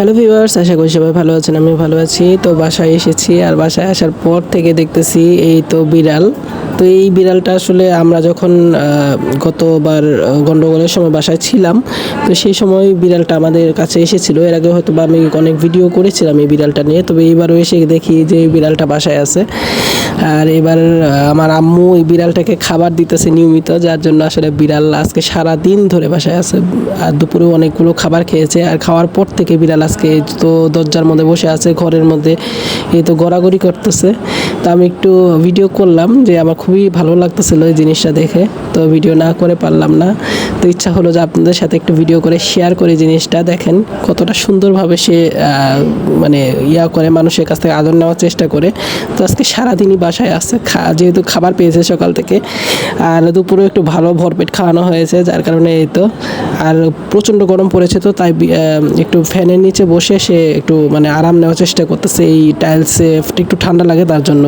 Hello viewers আশা করি সবাই ভালো আছেন আমি ভালো আছি। তো বাসায় এসেছি আর বাসায় আসার পর থেকে দেখতেছি এই তো বিড়াল। তো এই বিড়ালটা আসলে আমরা যখন গতবার গন্ডগোলের সময় বাসায় ছিলাম, তো সেই সময় বিড়ালটা আমাদের কাছে এসেছিল। এর আগে হয়তো বা আমি অনেক ভিডিও করেছিলাম এই বিড়ালটা নিয়ে। তবে এইবারও এসে দেখি যে এই বিড়ালটা বাসায় আছে। আর এবার আমার আম্মু এই বিড়ালটাকে খাবার দিতেছে নিয়মিত, যার জন্য আসলে বিড়াল আজকে সারা দিন ধরে বাসায় আছে, আর দুপুরে অনেকগুলো খাবার খেয়েছে, আর খাওয়ার পর থেকে বিড়াল আজকে তো দরজার মধ্যে বসে আছে, ঘরের মধ্যে এই তো গড়াগড়ি করতেছে। তো আমি একটু ভিডিও করলাম যে আমার খুবই ভালো লাগতেছিল এই জিনিসটা দেখে, তো ভিডিও না করে পারলাম না। তো ইচ্ছা হলো যে আপনাদের সাথে একটু ভিডিও করে শেয়ার করে জিনিসটা দেখেন কতটা সুন্দরভাবে সে মানে ইয়া করে মানুষের কাছ থেকে আদর নেওয়ার চেষ্টা করে। তো আজকে সারাদিনই বাসায় আসছে যেহেতু খাবার পেয়েছে সকাল থেকে, আর দুপুরে একটু ভালো ভরপেট খাওয়ানো হয়েছে, যার কারণে এই তো। আর প্রচণ্ড গরম পড়েছে তো, তাই একটু ফ্যানের নিচে বসে সে একটু মানে আরাম নেওয়ার চেষ্টা করতেছে, এই টাইলসে একটু ঠান্ডা লাগে তার জন্য।